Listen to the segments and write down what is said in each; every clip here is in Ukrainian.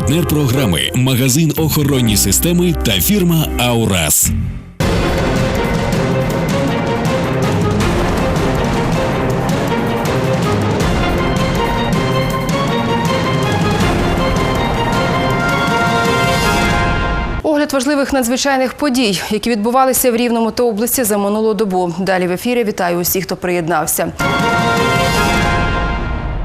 Партнер програми магазин охоронні системи та фірма Аурас. Огляд важливих надзвичайних подій, які відбувалися в Рівному та області за минулу добу. Далі в ефірі вітаю усіх, хто приєднався.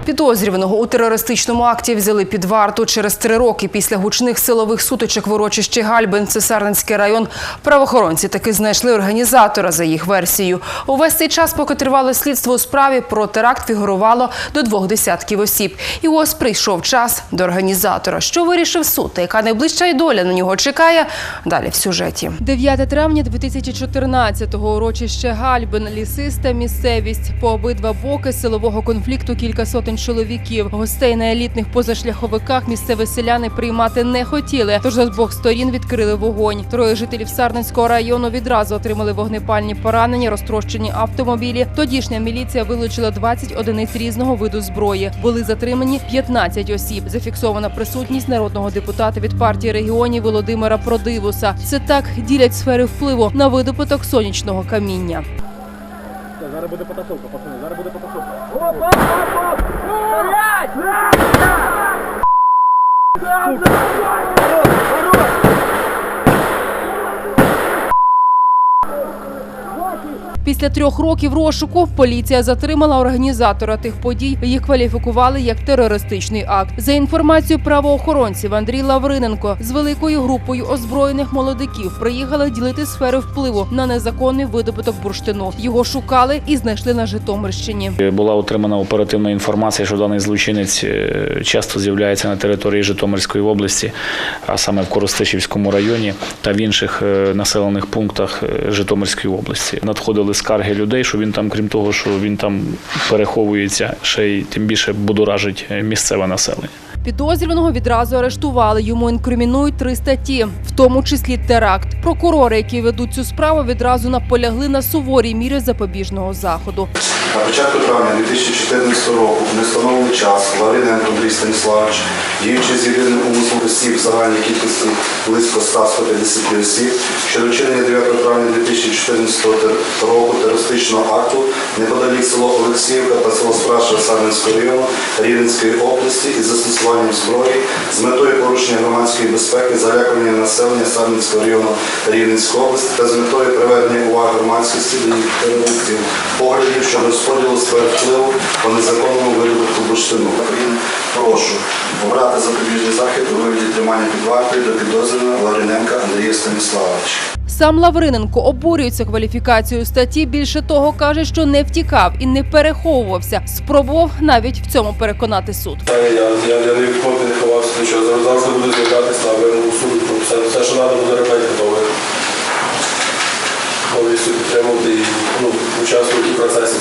Підозрюваного у терористичному акті взяли під варту через три роки після гучних силових сутичок в урочищі Гальбин, Цесарницький район. Правоохоронці таки знайшли організатора за їх версією. Увесь цей час, поки тривало слідство у справі, про теракт фігурувало до двох десятків осіб. І ось прийшов час до організатора. Що вирішив суд та яка найближча й доля на нього чекає? Далі в сюжеті. 9 травня 2014-го. Урочище Гальбин, лісиста місцевість. По обидва боки силового конфлікту кілька сотень чоловіків. Гостей на елітних позашляховиках місцеві селяни приймати не хотіли. Тож з обох сторін відкрили вогонь. Троє жителів Сарненського району відразу отримали вогнепальні поранення, розтрощені автомобілі. Тодішня міліція вилучила 20 одиниць різного виду зброї. Були затримані 15 осіб. Зафіксована присутність народного депутата від партії регіонів Володимира Продивуса. Це так ділять сфери впливу на видобуток сонячного каміння. Зараз буде потасовка, пацани, зараз буде потасовка. Блядь! Блядь! Блядь! Після трьох років розшуку поліція затримала організатора тих подій. Їх кваліфікували як терористичний акт. За інформацією правоохоронців, Андрій Лавриненко з великою групою озброєних молодиків приїхали ділити сфери впливу на незаконний видобуток бурштину. Його шукали і знайшли на Житомирщині. Була отримана оперативна інформація, що даний злочинець е, часто з'являється на території Житомирської області, а саме в Коростишівському районі та в інших е, населених пунктах е, Житомирської області. Надходили скарги людей, що він там, крім того, що він там переховується, ще й тим більше будоражить е, місцеве населення. Підозрюваного відразу арештували. Йому інкримінують три статті, в тому числі теракт. Прокурори, які ведуть цю справу, відразу наполягли на суворій мірі запобіжного заходу. На початку травня 2014 року в нестановлений час Лавриненко Андрій Станіславович, діючи з єдиним умислом осіб в загальній кількості близько 100-150 осіб, щодо вчинення 9 травня 2014 тер- року терористичного акту неподалік село Олексіївка та село Спраша Сарненського району Рівненської області із застосуванням зброї з метою порушення громадської безпеки, залякування населення Сарненського району Рівненської області та з метою приведення уваги громадськості до їх терористів, поглядів щодо розподілу сфер впливу по незаконному видобутку бурштину. Прошу обрати запобіжний захід у вигляді тримання під вартою до підозрюваного Лавриненка Андрія Станіславовича. Сам Лавриненко обурюється кваліфікацією статті. Більше того, каже, що не втікав і не переховувався. Спробував навіть в цьому переконати суд. Я, я, я не відходив, не ховався нічого. Завжди буду звертатися на вимогу суду. Все, все, що треба буде робити, готовий. Повністю підтримувати і ну, участвувати в процесі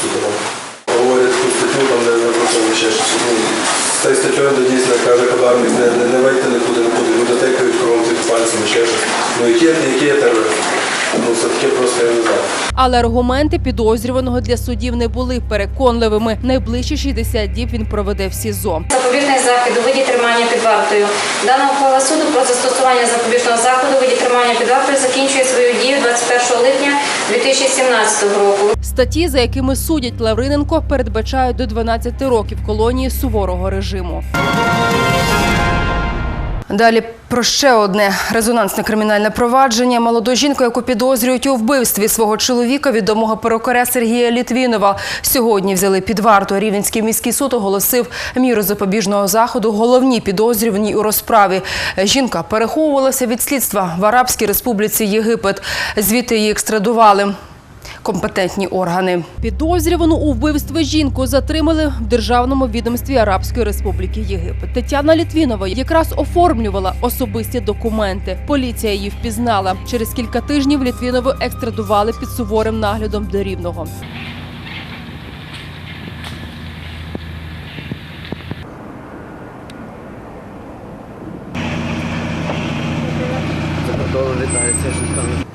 судовому. Говорять таку статтю, там не запрошували ще щось. Ну, з цією статтєю дійсно каже Кабарник, не, не, не вийти нікуди, нікуди. Люди тикають кругом тих пальцями, ще щось. Ну? Ну, таке просто я не знаю. Але аргументи підозрюваного для судів не були переконливими. Найближчі 60 діб він проведе в СІЗО. Запобіжний захід у виді тримання під вартою. Дана ухвала суду про застосування запобіжного заходу у виді тримання під вартою закінчує свою дію 21 липня 2017 року. Статті, за якими судять Лавриненко, передбачають до 12 років колонії суворого режиму. Далі про ще одне резонансне кримінальне провадження. Молоду жінку, яку підозрюють у вбивстві свого чоловіка, відомого перукаря Сергія Літвінова, сьогодні взяли під варту. Рівненський міський суд оголосив міру запобіжного заходу головній підозрюваній у розправі. Жінка переховувалася від слідства в Арабській Республіці Єгипет. Звідти її екстрадували компетентні органи. Підозрювану у вбивстві жінку затримали в державному відомстві Арабської Республіки Єгипет. Тетяна Літвінова якраз оформлювала особисті документи. Поліція її впізнала. Через кілька тижнів Літвінову екстрадували під суворим наглядом до рівного. Літається жінками.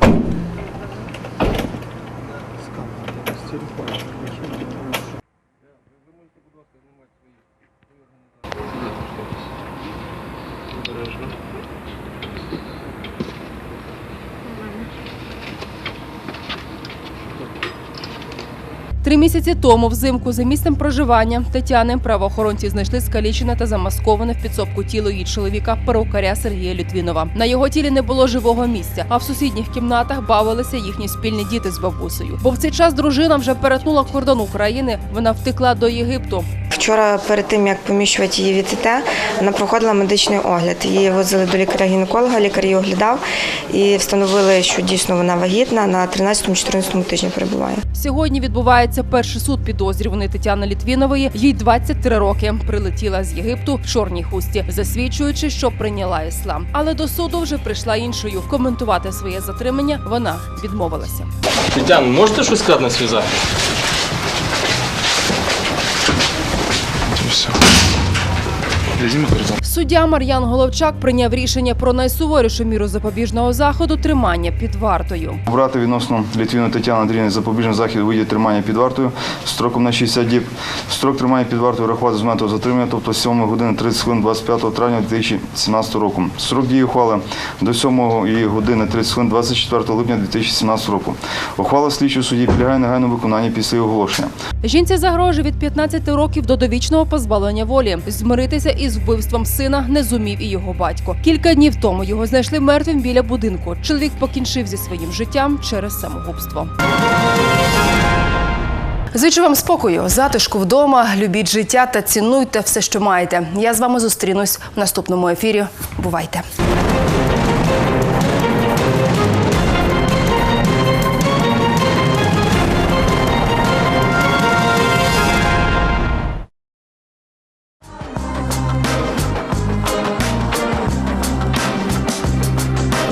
Три місяці тому, взимку, за місцем проживання Тетяни правоохоронці знайшли скалічене та замасковане в підсобку тіло її чоловіка перукаря Сергія Лютвінова. На його тілі не було живого місця, а в сусідніх кімнатах бавилися їхні спільні діти з бабусею. Бо в цей час дружина вже перетнула кордон України. Вона втекла до Єгипту. Вчора, перед тим як поміщувати її в ІТТ, вона проходила медичний огляд. Її возили до лікаря-гінеколога, лікар її оглядав і встановили, що дійсно вона вагітна на 13-14 тижні перебуває. Сьогодні відбувається перший суд підозрюваної Тетяни Літвінової. Їй 23 роки. Прилетіла з Єгипту в чорній хусті, засвідчуючи, що прийняла іслам. Але до суду вже прийшла іншою. Коментувати своє затримання вона відмовилася. Тетяна, можете щось eso. Свій захист? Суддя Мар'ян Головчак прийняв рішення про найсуворішу міру запобіжного заходу тримання під вартою. Обрати відносно Літвіну Тетяни Андріївни запобіжний захід у виді тримання під вартою строком на 60 діб. Строк тримання під вартою рахувати з моменту затримання, тобто з 7 години 30 хвилин 25 травня 2017 року. Строк дії ухвали до 7 її години 30 хвилин 24 липня 2017 року. Ухвала слідчого судді підлягає негайному виконанню після оголошення. Жінці загрожує від 15 років до довічного позбавлення волі. Змиритися із вбивством сина не зумів і його батько. Кілька днів тому його знайшли мертвим біля будинку. Чоловік покінчив зі своїм життям через самогубство. Зичу вам спокою, затишку вдома, любіть життя та цінуйте все, що маєте. Я з вами зустрінусь в наступному ефірі. Бувайте!